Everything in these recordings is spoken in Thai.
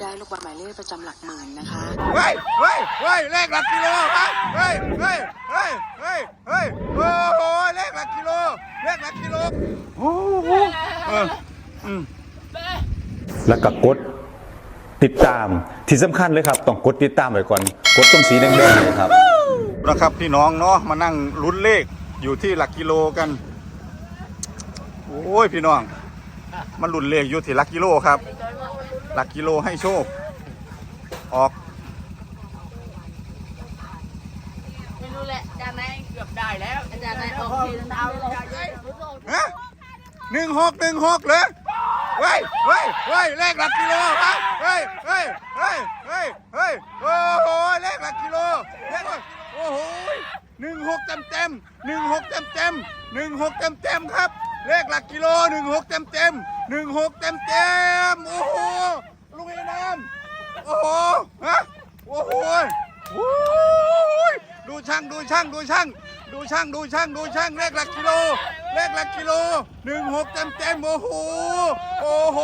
ได้ลูกบอลหมายเลขประจำหลักหมื่นนะคะเฮ้ยเฮ้ยเฮ้ยเลขหลักกิโลฮะเฮ้ยเฮ้ยเฮ้ยเฮ้ยเฮ้ยโอ้โหเลขหลักกิโลเลขหลักกิโลโอ้โหเอออืมแล้วก็กดติดตามที่สำคัญเลยครับ ต้องกดติดตามไว้ก่อน กดตรงสีแดงๆเลยครับนะครับพี่น้องเนาะมานั่งลุ้นเลขอยู่ที่หลักกิโลกัน โอ้ยพี่น้อง มันลุ้นเลขอยู่ที่หลักกิโลครับหลักกิโลให้โชค ออกไม่รู้แหละอาจารย์นายเกือบได้แล้วอาจารย์นายออกทีเอาเลยฮะหนึ่งหกหนึ่งหกเลยเฮ้ยเฮ้ยเฮ้ยเลขหลักกิโลฮะเฮ้ยเฮ้ยเฮ้ยเฮ้ยเฮ้ยโอ้โหเลขหลักกิโลเลขหลักโอ้โหหนึ่งหกเต็มเต็มหนึ่งหกเต็มเต็มหนึ่งหกเต็มเต็มครับ เลขหลักกิโลหนึ่งหกเต็มเต็มหนึ่งหกเต็มเต็มโอ้โหลุงไอ้น้ำโอ้โหฮะโอ้โหโอ้ยดูช่างดูช่างดูช่างดูช่างดูช่างดูช่างเลขหลักกิโลเลขหลักกิโลหนึ่งหกเต็มเต็มโอ้โหโอ้โห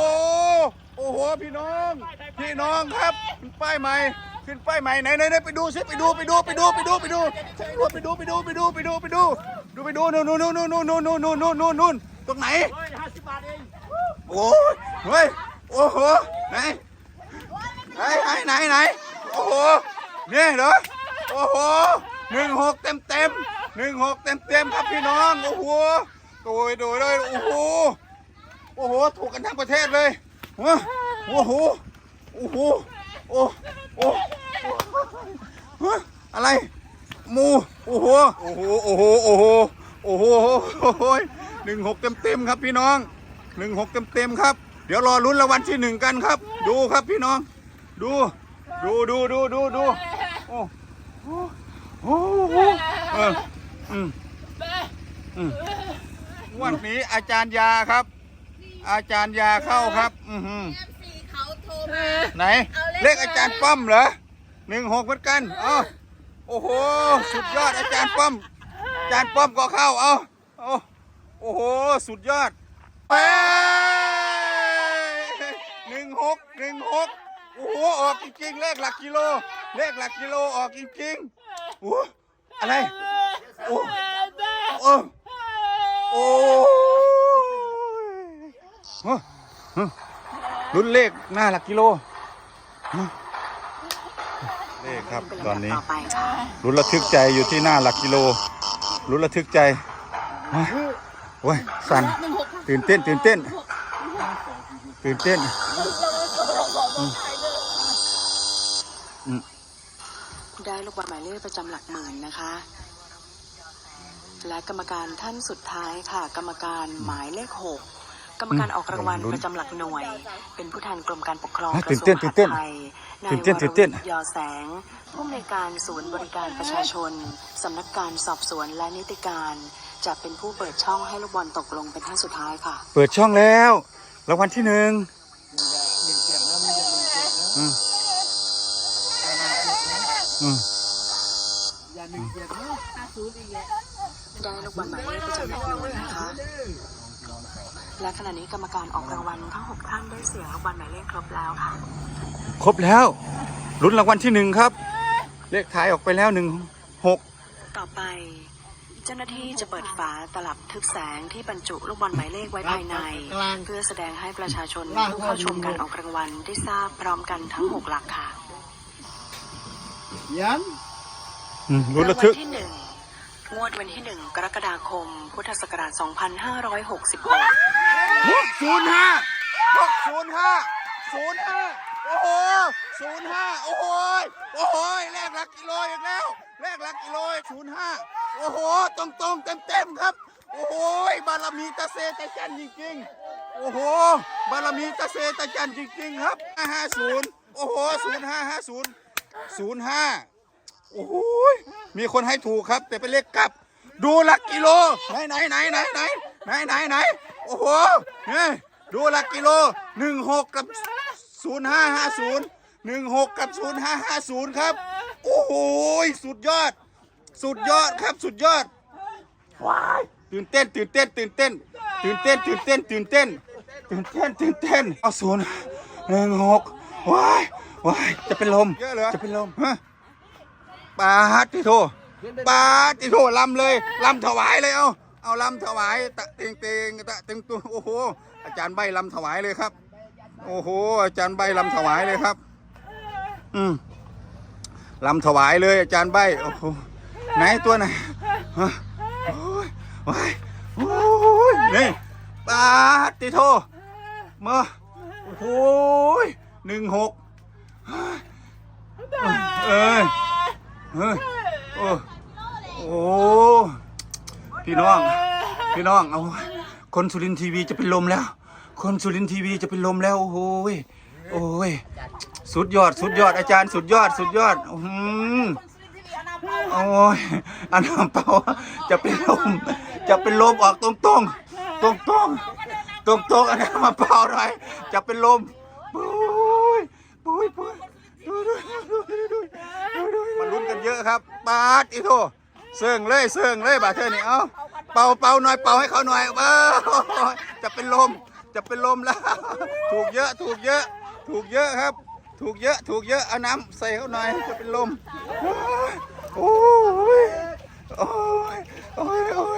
โอ้โหพี่น้อง พี่น้องครับขึ้นป้ายใหม่ขึ้นป้ายใหม่ไหนไหนไปดูสิไปดูไปดูไปดูไปดูไปดูไปดูไปดูไปดูไปดูไปดู ดูไปดูนู่นนู่นนู่นนู่นนู่นนู่นนู่นนู่นนู่นนู่นตรงไหนโอ้ยเฮ้ยโอ้โหไหนไหนไหนไหนไหนโอ้โหเนี่ยเหรอโอ้โหหนึ่งหกเต็มเต็มหนึ่งหกเต็มเต็มครับพี่น้องโอ้โหโดยโดยเลยโอ้โหโอ้โหถูกกันทั้งประเทศเลยโอ้โหโอ้โหโอ้โอ้โอ้อะไร หมูโอ้โหโอ้โหโอ้โหโอ้โหโอ้โหโอ้โหหนึ่งหกเต็มเต็มครับพี่น้องหนึ่งหกเต็มเต็มครับ เดี๋ยวรอลุ้นรางวัลที่หนึ่งกันครับ ดูครับพี่น้อง ดู ดูดูดูดูดูโอ้โหโอ้โหเอออืมอืมวันนี้อาจารย์ยาครับ อาจารย์ยาเข้าครับ อือหือสี่เขาโทรมาไหน เลขอาจารย์ป้อมเหรอหนึ่งหกเหมือนกันเอ้า โอ้โห สุดยอดอาจารย์ป้อม อาจารย์ป้อมก็เข้า เอาโอ้โอ้โห สุดยอดหนึ่งหกหนึ่งหกโอ้โห ออกจริงๆ เลขหลักกิโล เลขหลักกิโลออกจริงๆโอ้อะไร โอ้โอ้โอ้รุ่นเลขหน้าหลักกิโล ฮะเลขครับเป็นตอนลำดับนี้ต่อไปค่ะรุนระทึกใจอยู่ที่หน้าหลักกิโล รุนระทึกใจฮะโอ้ยสั่นตื่นเต้น ตื่นเต้น ตื่นเต้นได้ลูกบอลหมายเลขประจำหลักหมื่นนะคะ และกรรมการท่านสุดท้ายค่ะ กรรมการหมายเลขหกก รรมการออกรางวัลลุ้นประจำหลักหน่วย เป็นผู้แทนกรมการปกครองอะกระทรวงตื่นเต้นตื่นเต้นมหาดไทยนาตื่ยนเต้นวตื่รนเต้วุนฒิยอแสงผู้อำนวยการศูนย์บริการประชาชนสำนักการสอบสวนและนิติการ จะเป็นผู้เปิดช่องให้ลูกบอลตกลงเป็นท่านสุดท้ายค่ะ เปิดช่องแล้วรางวัลที่หนึ่งอืมอืมได้ลูกบอลหมายเลขประจำหลักหน่วยนะคะ และขณะนี้กรรมการออกรางวัลทั้ง 6 ท่านได้เสียงลูกบอลหมายเลขครบแล้วค่ะ ครบแล้วลุ้นรางวัลที่หนึ่งครับ เลขท้ายออกไปแล้วหนึ่งหกต่อไป เจ้าหน้าที่จะเปิดฝาตลับทึบแสงที่บรรจุลูกบอลหมายเลขไว้ภายใน เพื่อแสดงให้ประชาชนผู้เข้าชมการออกรางวัลได้ทราบพร้อมกันทั้ง 6 หลักค่ะยันอืมลุ้นราระงวัทึลกที่1งวดวันที่1กรกฎาคม พุทธศักราช 2566 หกศูนย์ห้าหกศูนย์ห้าศูนย์ห้าโอ้โหศูนย์ห้าโอ้โหโอ้โหเลขหลักกิโลอีกแล้วเลขหลักกิโลศูนย์ห้าโอ้โหตรงตรงเต็มเต็มๆครับ โอ้โหบารมีตะเซตะจันจริงๆ โอ้โหบารมีตะเซตะจันจริงๆ ครับ550โอ้โห0550 05โอ้โหมีคนให้ถูกครับ แต่เป็นเลขกลับ ดูหลักกิโลไหนไหนไหนไหนไหนไหนไหนไหน โอ้โหเนี่ยดูหลักกิโล 16 กับ 0550 16 กับ 0550 ครับ โอ้โหสุดยอด สุดยอดครับสุดยอดว้ายตื่นเต้น ตื่นเต้น ตื่นเต้น ตื่นเต้น ตื่นเต้น ตื่นเต้น ตื่นเต้น ตื่นเต้น เอาศูนย์หนึ่งหกว้ายว้ายจะเป็นลม จะเป็นลมฮะปาติโทปาติโทลำเลยลำถวายเลยเอา เอาลำถวายตะเตงเตงตะเตงตัวโอ้โห อาจารย์ใบลำถวายเลยครับ โอ้โห อาจารย์ใบลำถวายเลยครับ อืมลำถวายเลยอาจารย์ใบโอ้โหไหนตัวไหนฮะโอ้ยว้ายโอ้ยนี่ปาติโทมาโอ้โหหนึ่งหกเอ้ยเอ้ยโอ้โอ้ พี่น้อง พี่น้อง เอา คนสุรินทีวีจะเป็นลมแล้ว คนสุรินทีวีจะเป็นลมแล้ว โอ้โหโอ้ย สุดยอด สุดยอด อาจารย์ สุดยอด สุดยอด อืมโอ้ยอันน้ำเปล่าจะเป็นลม จะเป็นลมออกตรงตรงตรงตรงตรงตรงๆอันน้ำมาเปล่าหน่อยจะเป็นลมปุ้ยปุ้ยปุ้ยดูดูดูดูดูดูมาลุ้นกันเยอะครับปาดอีโท เสื่องเลยเสื่องเลยบาเธอนี่เอ้าเป่าเป่าหน่อยเป่าให้เขาหน่อยเออจะเป็นลมจะเป็นลมแล้ว ถูกเยอะถูกเยอะ ถูกเยอะครับ ถูกเยอะถูกเยอะเอาน้ำใส่เขาหน่อยจะเป็นลมโอ้ยโอ้ยโอ้ยโอ้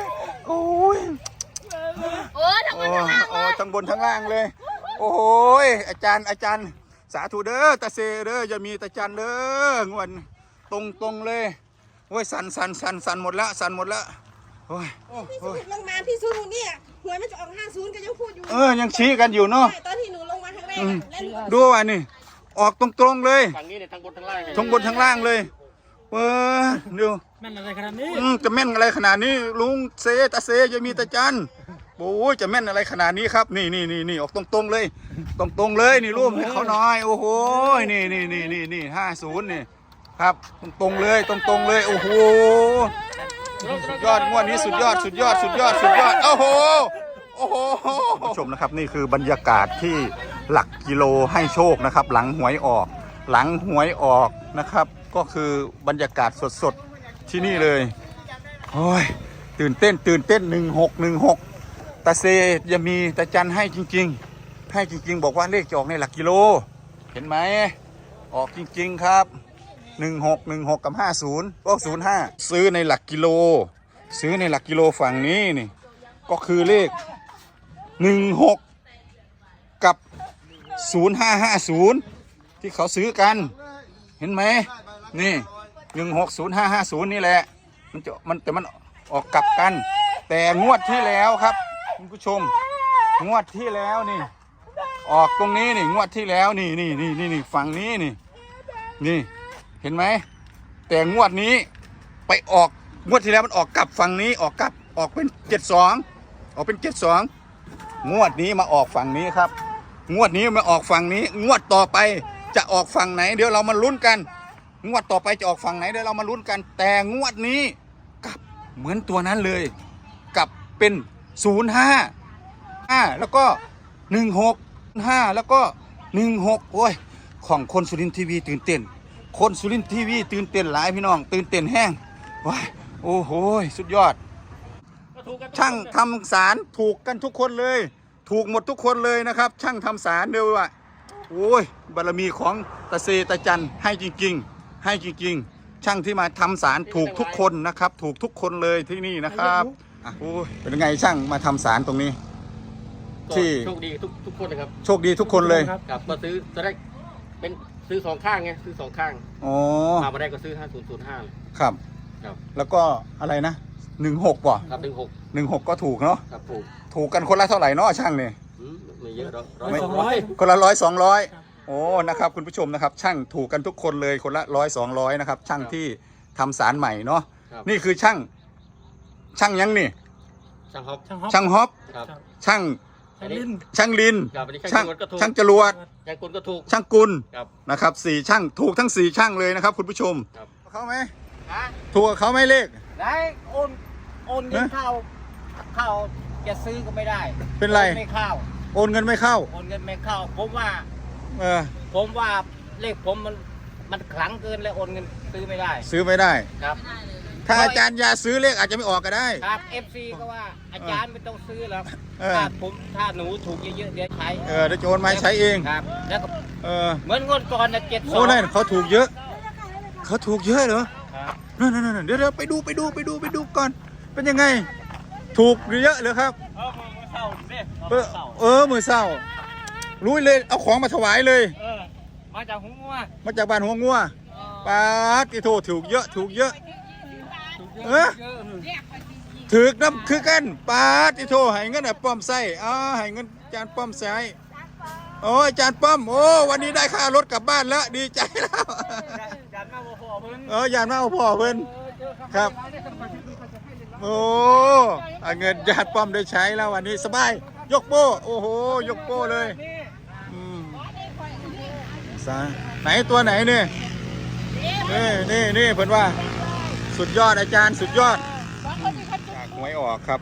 ยโอ้ยโอ้ทั้งหมโอ้ดทั้งล่างโอ้ทั้งบนทั้งล่างเลย โอ้ยอาจารย์อาจารย์ สาธุเด้อตาเซเด้ออย่ามีตาจันเด้องวนตรงตรงเลย โอ้ยสันสันสันสันหมดละสันหมดละโอ้ยโอ้ยพี่สุดลงมาพี่สุดหนูเนี่ยหวยมันจะออกห้าศูนย์ก็ยังพูดอยู่เออยังชี้กันอยู่เนาะใช่ตอนที่หนูลงมาครั้งแรกอืมอะแล้วหนูดูว่านี่ออกตรงตรงๆเลยฝั่งนี้เนี่ยทั้งบนทั้งล่างเลยทั้งบนทั้งล่างเลยเออดูแม่นอะไรขนาดนี้อืมจะแม่นอะไรขนาดนี้ลุงเซตาเซจะมีตาจันโอ้ยจะแม่นอะไรขนาดนี้ครับ นี่นี่นี่นี่ออกตรงตรงๆเลยตรงตรงๆเลยนี่รูปให้เขาหน่อยโอ้โหนี่นี่นี่นี่นี่ห้าศูนย์นี่ ครับตรงๆเลยตรงตรงๆเลยโอ้โหสุดยอดงวดนี้สุดยอดสุดยอดสุดยอดสุดยอดโอ้โหโอ้โหชมนะครับนี่คือบรรยากาศที่หลักกิโลให้โชคนะครับ หลังหวยออก หลังหวยออกนะครับ ก็คือบรรยากาศสดๆที่นี่เลยโอ้ยตื่นเต้นตื่นเต้นหนึ่งหกหนึ่งหกตาเซยังมีตาจันให้จริง ๆ ให้จริง ๆ บอกว่าเลขจะออกในหลักกิโล เห็นไหมออกจริง ๆ ครับ หนึ่งหกหนึ่งหกกับห้าศูนย์ก็ศูนย์ห้าซื้อในหลักกิโล ซื้อในหลักกิโลฝั่งนี้นี่ก็คือเลขหนึ่งหกกับศูนย์ห้าห้าศูนย์ที่เขาซื้อกัน เห็นไหมนี่หนึ่งหกศูนย์ห้าห้าศูนย์นี่แหละ มันจะมันแต่มันออกกลับกัน แต่งวดที่แล้วครับคุณผู้ชม งวดที่แล้วนี่ออกตรงนี้นี่งวดที่แล้วนี่นี่นี่นี่นี่ฝั่งนี้นี่นี่ ห็นไหม แต่งวดนี้ไปออกงวดที่แล้วมันออกกลับฝั่งนี้ออกกลับออกเป็นเจ็ดสองออกเป็นเจ็ดสองงวดนี้มาออกฝั่งนี้ครับ งวดนี้มาออกฝั่งนี้ งวดต่อไปจะออกฝั่งไหน เดี๋ยวเรามาลุ้นกัน งวดต่อไปจะออกฝั่งไหนเดี๋ยวเรามาลุ้นกัน แต่งวดนี้กลับเหมือนตัวนั้นเลยกลับเป็นศูนย์ห้าห้าแล้วก็หนึ่งหกห้าแล้วก็หนึ่งหกโอ้ยของคนสุรินทร์ทีวีตื่นเต้น คนสุรินทร์ทีวีตื่นเต้นหลายพี่น้อง ตื่นเต้นแห้งว้ายโอ้โหสุดยอด ช่างทำสารถูกกันทุกคนเลย ถูกหมดทุกคนเลยนะครับ ช่างทำสารเดียวว่าโอ้ยบารมีของตาเซตาจันให้จริง ๆ ให้จริง ๆ ช่างที่มาทำสารถูกทุกคนนะครับ ถูกทุกคนเลยที่นี่นะครับอะโอ้ยเป็นยังไงช่างมาทำสารตรงนี้ที่โชคดีทุกทุกคนนะครับโชคดีทุกคนเลยกับมาซื้อจะได้เป็น ซื้อสองข้างไงซื้อสองข้างอ๋อมาไม่ได้ก็ซื้อห้าศูนย์ศูนย์ห้า ครับ ครับ แล้วก็อะไรนะหนึ่งหกว่ะครับหนึ่งหกหนึ่งหกก็ถูกเนาะครับถูกถูกกันคนละเท่าไหร่เนาะช่างเนี่ยอืมไม่เยอะหรอกร้อยไม่สองร้อยคนละร้อยสองร้อยโอ้นะครับคุณผู้ชมนะครับ ช่างถูกกันทุกคนเลยคนละร้อยสองร้อยนะครับ ช่างที่ทำสารใหม่เนาะครับนี่คือช่าง ช่างยังนี่ ช่างฮอปช่างฮอปครับ ช่าง อันนี้ช่างลินครับอันนี้ช่าช่างงจรวดก็ถูก ช่างจรวดช่างกลก็ถูก ช่างกุลครับ นะครับสี่ช่างถูกทั้งสี่ช่างเลยนะครับ คุณผู้ชมครับ เขาไหมถูกกับเขาไหมเลข ได้โอนโอนเงินฮะเข้าเข้าจะซื้อก็ไม่ได้เป็นไร โอนไม่เข้าโอนเงินไม่เข้า โอนเงินไม่เข้า ผมว่า เออ ผมว่าเลขผมมันมันขลังเกินเลยโอนเงินซื้อไม่ได้ซื้อไม่ได้ ครับ ถ้าอาจารย์ยาซื้อเลขอาจจะไม่ออกก็ได้ ครับเอฟซีก็ว่าอาจารย์ไม่ต้องซื้อหรอกเออ ถ้าผมถ้าหนูถูกเยอะๆเดี๋ยวใช้เออเดี๋ยวจะโอนมาให้ใช้เองครับ แล้วก็เออเหมือนงวดก่อนนะเจ็ดสอโอ้งนั่นเขาถูกเยอะ เขาถูกเยอะเหรอครับนั่นนั่นนั่นเดี๋ยวเดี๋ยวไปดูไปดูไปดูไปดูก่อน เป็นยังไง ถูกเยอะเหรอครับ เออมือเศร้าเนี่ยเออเออมือเศร้า รู้เลยเอาของมาถวายเลย เออมาจากหัวมาจากบ้านหัวงัวปาดที่โทถูกเยอะถูกเยอะ เออถือกน้ำคือกันปาดที่โทให้เงินอะป้อมไส้อ๋อให้เงินจานป้อมไส้โอ้ยจานป้อมโอ้วันนี้ได้ค่ารถกลับบ้านแล้วดีใจแล้วจัดมาบ่อเพิ่นเออยานมาเอาพ่อเพิ่นครับโอ้เงินญาติป้อมได้ใช้แล้ววันนี้สบาย ยกโป้โอ้โห ยกโป้เลยอืมสาไหนตัวไหนเนี่ยนี่นี่นี่เพิ่นว่า สุดยอดอาจารย์สุดยอดจากหวยออกครับ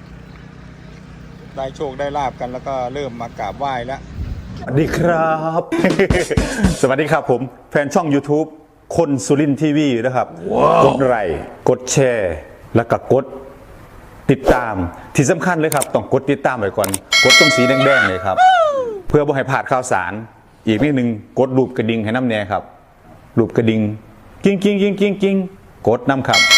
ได้โชคได้ลาบกันแล้วก็เริ่มมากราบไหว้แล้ว สวัสดีครับ สวัสดีครับผม แฟนช่อง YouTube คนสุรินทีวีนะครับ กดไลค์กดแชร์ แล้วก็กดติดตามที่สำคัญเลยครับ ต้องกดติดตามไว้ก่อน กดตรงสีแดงๆเลยครับ เพื่อบ่ให้พลาดข่าวสาร อีกนิดนึงกดรูปกระดิ่งให้น้ำแน่ครับรูปกระดิ่งกิ้งกิ้งกิ้งกิ้งกิ้งกดน้ำครับโ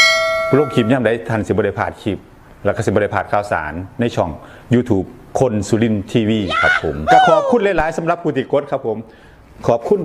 ลกคลิปย่ำได้ทันสิบริพาดคลิป แล้วก็สิบริพาดข่าวสารในช่อง YouTube คนสุรินทีวีครับผมก็ขอบคุณหลาย ๆสำหรับผู้ติดกดครับผม ขอบคุณ